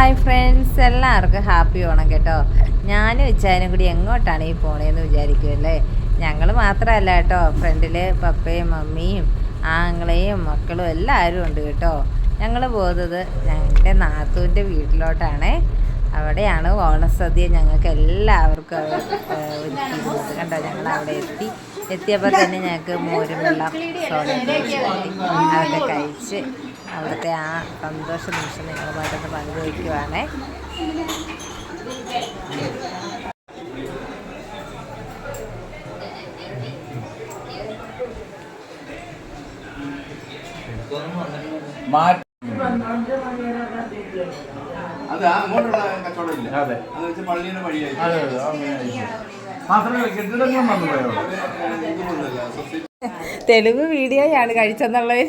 Hi friends എല്ലാവർക്കും happy Onam കേട്ടോ. ഞാനും ഇച്ചാനും കൂടി എങ്ങോട്ടാണ് ഈ പോണേന്ന് വിചാരിക്കുമല്ലേ ഞങ്ങൾ മാത്രമല്ല കേട്ടോ. ഫ്രണ്ടിൽ പപ്പയും മമ്മിയും ആങ്ങളെയും മക്കളും എല്ലാവരും ഉണ്ട് കേട്ടോ. ഞങ്ങൾ പോകുന്നത് ഞങ്ങളുടെ നാത്തൂന്റെ വീട്ടിലോട്ടാണ്. അവിടെയാണ് ഓണസദ്യ ഞങ്ങൾക്ക് എല്ലാവർക്കും കണ്ടോ? ഞങ്ങൾ അവിടെ എത്തി. എത്തിയപ്പോൾ തന്നെ ഞങ്ങൾക്ക് മോരും വെള്ളം. അതൊക്കെ കഴിച്ച് അവിടുത്തെ ആ സന്തോഷ നിമിഷം നിങ്ങളുമായിട്ടൊന്ന് പങ്കുവയ്ക്കുവാണേ. അത് അങ്ങോട്ടുള്ള കച്ചവടം ഇല്ല. അതെ. അത് വെച്ച് പള്ളിയുടെ വഴിയായി. അതെ അതെ അങ്ങനെയായിരിക്കും. മാത്രമല്ല കെട്ടിടങ്ങളും വന്നു പോയോ? തെളിവ് വീഡിയോയാണ് കഴിച്ചെന്നുള്ളത്.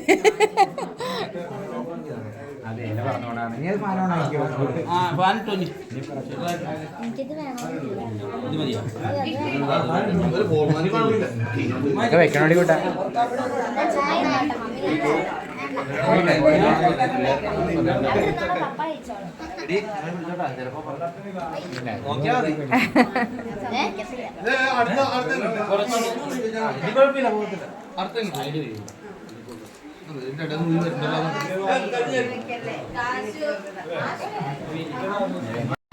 വെക്കണോടി കൂട്ടാ.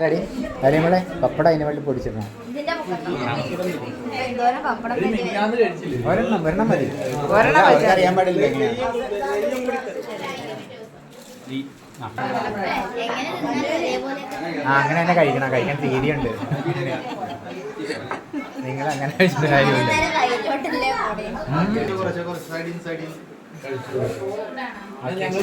അടി കാര്യങ്ങളെ പപ്പട അതിനു വേണ്ടി പൊടിച്ചിടണം. ഒരെണ്ണം ഒരെണ്ണം മതി. ഒരെണ്ണം മതി. അവർക്ക് അറിയാൻ പാടില്ല എങ്ങനെയാ ആ അങ്ങനെ തന്നെ കഴിക്കണം. കഴിക്കാൻ തീരെയുണ്ട് നിങ്ങൾ അങ്ങനെ കഴിച്ചിട്ട് കാര്യമില്ല. കുറച്ച് കുറച്ച് സൈഡിൽ സൈഡിൽ അത് ഞങ്ങൾ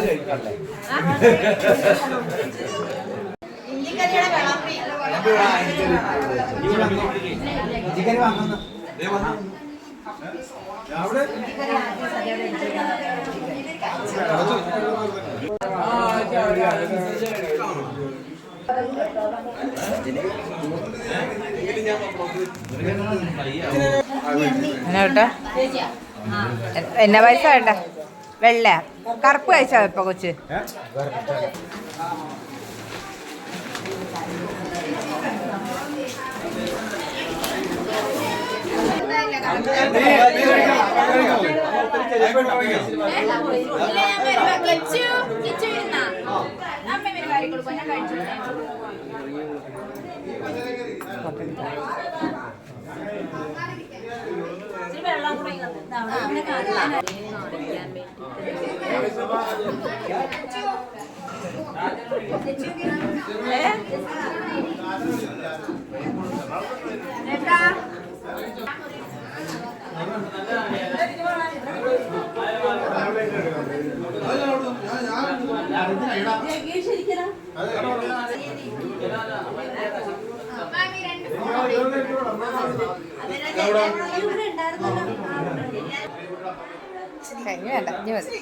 എന്നാ എന്നാ പൈസ വേണ്ട? വെള്ള. കറുപ്പ് കഴിച്ചാ ഇപ്പൊ കൊച്ച്. ഏട്ടാ? കഴിഞ്ഞു വേണ്ട ഇനി മതി.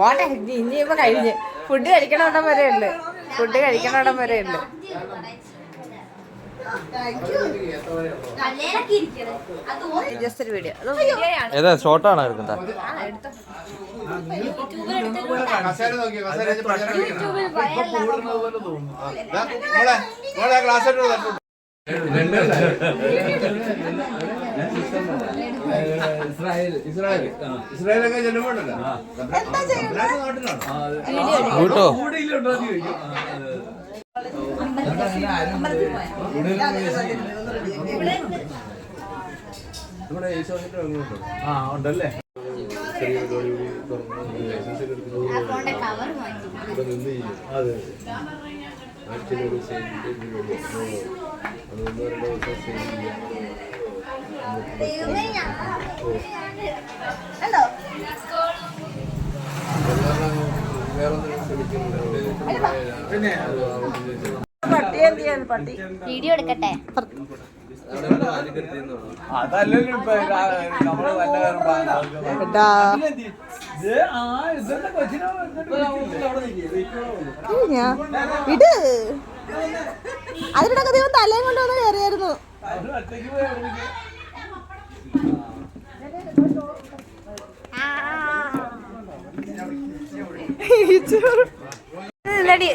പോട്ടെ ഇനി ഇനിയിപ്പോ കഴിഞ്ഞ്. ഫുഡ് കഴിക്കണോടം വരെ ഉണ്ട് ഫുഡ് കഴിക്കണോടം വരെ ഉണ്ട് ജസ്റ്റ് ഒരു വീഡിയോ ഏതാ ഷോർട്ടാണോ എടുക്കുന്നത്? കസേര നോക്കിയോ കസേര മോളെ മോളെ ഗ്ലാസ് ഇട്ടോ തട്ടു ഇസ്രായേലൊക്കെ ചെല്ലുമ്പോഴല്ലോ നാട്ടിലാണ്? കൂട്ടോ നമ്മുടെ യേശോസിന്റെ അങ്ങോട്ടോ. ആ ഉണ്ടല്ലേ? ചെറിയ പരിപാടി കൂടി തുറന്ന് ലൈസൻസ് ഒക്കെ എടുക്കുന്നത് ഇവിടെ നിന്ന് ചെയ്യും അതെ ആഴ്ചയിൽ ഒരു സെയിലിന്റെ പരിപാടി അത് ഒന്നോ രണ്ടോ ദിവസം സെയിൽ ചെയ്യാം വേറെ ഒന്നും ശ്രമിക്കുന്നില്ല പിന്നെ പട്ടി എന്ത് ചെയ്യാൻ പട്ടി? വീഡിയോ എടുക്കട്ടെ? വിട്. അതിനിടക്ക് ദൈവം തലയും കൊണ്ടുവന്ന് കയറിയായിരുന്നു.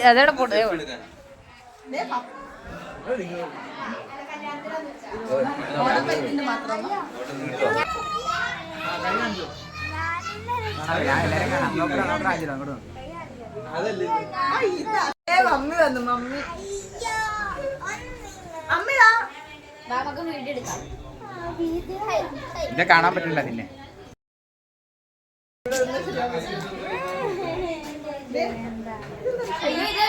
അതോടെ പൊട്ടേ. മമ്മി വന്നു മമ്മി ഇത് കാണാൻ പറ്റില്ല നിന്നെ. അയ്യോ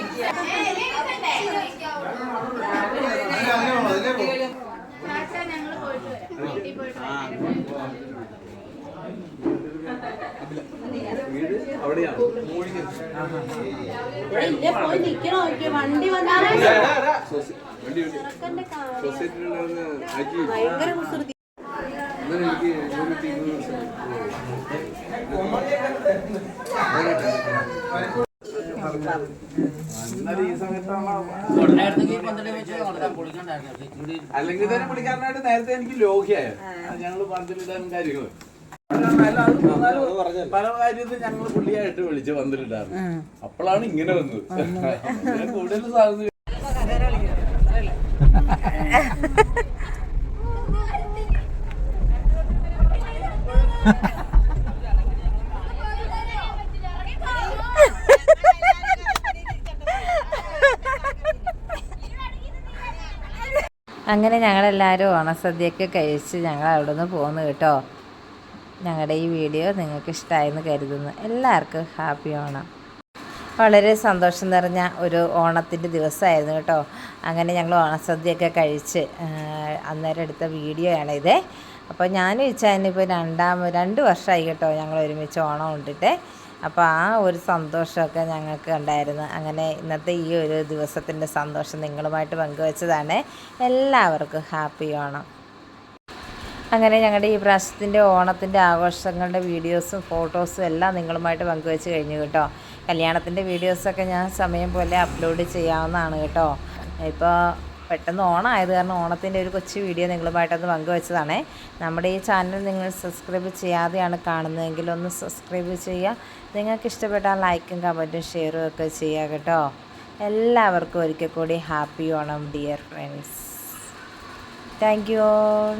വീട് അവിടെയാണ് വണ്ടി സൊസൈറ്റിയിലുണ്ടായിരുന്ന അജി എനിക്ക് ഇരുപത് വർഷം അല്ലെങ്കിൽ തന്നെ പുള്ളിക്കാരനായിട്ട് നേരത്തെ എനിക്ക് ലോഹ്യായ. ഞങ്ങൾ പന്തലിടാനും കാര്യങ്ങളും. പല കാര്യത്തിൽ ഞങ്ങൾ പുള്ളിയായിട്ട് വിളിച്ച് പന്തലിടാറ് അപ്പോഴാണ് ഇങ്ങനെ വന്നത്. കൂടുതൽ സാധനം അങ്ങനെ ഞങ്ങളെല്ലാവരും ഓണസദ്യയൊക്കെ കഴിച്ച് ഞങ്ങൾ അവിടെ നിന്ന് പോന്നു കേട്ടോ. ഞങ്ങളുടെ ഈ വീഡിയോ നിങ്ങൾക്ക് ഇഷ്ടമായെന്ന് കരുതുന്നു. എല്ലാവർക്കും ഹാപ്പി ഓണം. വളരെ സന്തോഷം നിറഞ്ഞ ഒരു ഓണത്തിന്റെ ദിവസമായിരുന്നു കേട്ടോ. അങ്ങനെ ഞങ്ങൾ ഓണസദ്യയൊക്കെ കഴിച്ച് അന്നേരം എടുത്ത വീഡിയോ ആണ് ഇത്. അപ്പോൾ ഞാൻ ഇപ്പോൾ രണ്ടാം രണ്ട് വർഷമായി കേട്ടോ ഞങ്ങൾ ഒരുമിച്ച് ഓണം ഉണ്ടിട്ട് അപ്പോൾ ആ ഒരു സന്തോഷമൊക്കെ ഞങ്ങൾക്ക് ഉണ്ടായിരുന്നു. അങ്ങനെ ഇന്നത്തെ ഈ ഒരു ദിവസത്തിന്റെ സന്തോഷം നിങ്ങളുമായിട്ട് പങ്കുവച്ചതാണ്. എല്ലാവർക്കും ഹാപ്പി ഓണം. അങ്ങനെ ഞങ്ങളുടെ ഈ പ്രാവശ്യത്തിന്റെ ഓണത്തിന്റെ ആഘോഷങ്ങളുടെ വീഡിയോസും ഫോട്ടോസും എല്ലാം നിങ്ങളുമായിട്ട് പങ്കുവെച്ച് കഴിഞ്ഞു കേട്ടോ. കല്യാണത്തിന്റെ വീഡിയോസൊക്കെ ഞാൻ സമയം പോലെ അപ്ലോഡ് ചെയ്യാവുന്നതാണ് കേട്ടോ. ഇപ്പോൾ പെട്ടെന്ന് ഓണം ആയത് കാരണം ഓണത്തിന്റെ ഒരു കൊച്ചു വീഡിയോ നിങ്ങളുമായിട്ടൊന്ന് പങ്കുവെച്ചതാണേ. നമ്മുടെ ഈ ചാനൽ നിങ്ങൾ സബ്സ്ക്രൈബ് ചെയ്യാതെയാണ് കാണുന്നതെങ്കിൽ ഒന്ന് സബ്സ്ക്രൈബ് ചെയ്യുക. നിങ്ങൾക്ക് ഇഷ്ടപ്പെട്ടാൽ ലൈക്കും കമന്റും ഷെയറും ഒക്കെ ചെയ്യുക കേട്ടോ. എല്ലാവർക്കും ഒരിക്കൽ കൂടി happy Onam dear friends. Thank you all.